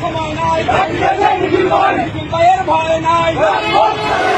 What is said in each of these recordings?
সময় নাই ভয় নাই।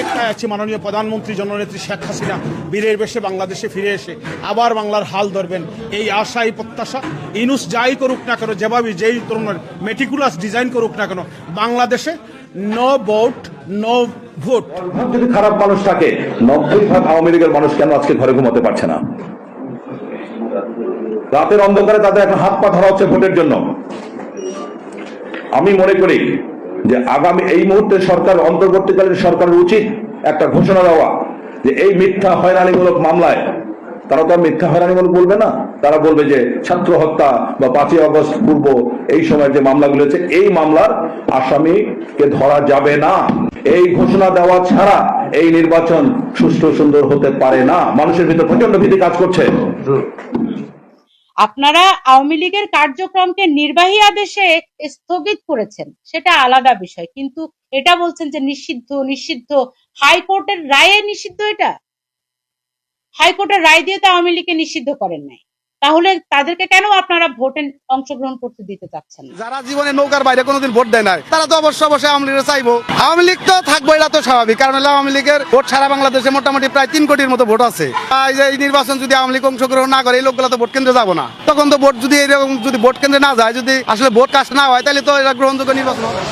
অপেক্ষায় আছি মাননীয় প্রধানমন্ত্রী জননেত্রী শেখ হাসিনা। বীরের বেশে বাংলাদেশে ফিরে এসে আবার বাংলার হাল ধরবেন। এই আশা এই প্রত্যাশা। ইনুস যাই করুক না কেন, যেভাবে যেই ধরনের মেটিকুলাস ডিজাইন করুক না কেন, বাংলাদেশে নো ভোট নো ভোট যদি খারাপ মানুষ থাকে, নব্বই ভাগ আওয়ামী লীগের মানুষ কেন আজকে ঘরে ঘুমাতে পারছে না? রাতের অন্ধকারে তাদের এখন হাত পা ধরা হচ্ছে ভোটের জন্য। আমি মনে করি যে আগামী এই মুহূর্তে সরকার, অন্তর্বর্তীকালীন সরকারের উচিত একটা ঘোষণা দেওয়া যে এই মিথ্যা হয়রানিমূলক মামলায়, তারা তো মিথ্যা হয়রানিমূলক বলবে না, তারা বলবে যে ছাত্র হত্যা বা পাঁচই আগস্ট পূর্ব এই সময় যে মামলাগুলো হচ্ছে এই মামলার আসামিকে ধরা যাবে না। এই ঘোষণা দেওয়া ছাড়া এই নির্বাচন সুষ্ঠু সুন্দর হতে পারে না। মানুষের ভিতরে প্রচণ্ড ভীতি কাজ করছে। আপনারা আওয়ামী লীগের কার্যক্রমকে নির্বাহী আদেশে স্থগিত করেছেন, সেটা আলাদা বিষয়। কিন্তু এটা বলছেন যে নিষিদ্ধ নিষিদ্ধ। হাইকোর্টের রায়ে নিষিদ্ধ এটা? হাইকোর্টের রায় দিয়ে তো আওয়ামী লীগকে নিষিদ্ধ করেন নাই। তাহলে তাদেরকে কেন আপনারা ভোটে অংশগ্রহণ করতে দিতে চাচ্ছেন যারা জীবনে নৌকার বাইরে কোনোদিন ভোট দেয় নাই, তারা তো অবশ্য অবশ্যই আওয়ামী লীগের চাইব। আওয়ামী লীগ তো থাকব, এটা তো স্বাভাবিক, কারণ হলো আওয়ামী লীগের ভোট সারা বাংলাদেশে মোটামুটি প্রায় তিন কোটির মতো ভোট আছে। এই নির্বাচন যদি আওয়ামী লীগ অংশগ্রহণ না করে, এই লোকগুলো তো ভোট কেন্দ্রে যাব না। তখন তো ভোট যদি এরকম যদি ভোট কেন্দ্রে না যায়, যদি আসলে ভোট কাজ না হয়, তাহলে তো এরা গ্রহণযোগ্য নির্বাচন হবে।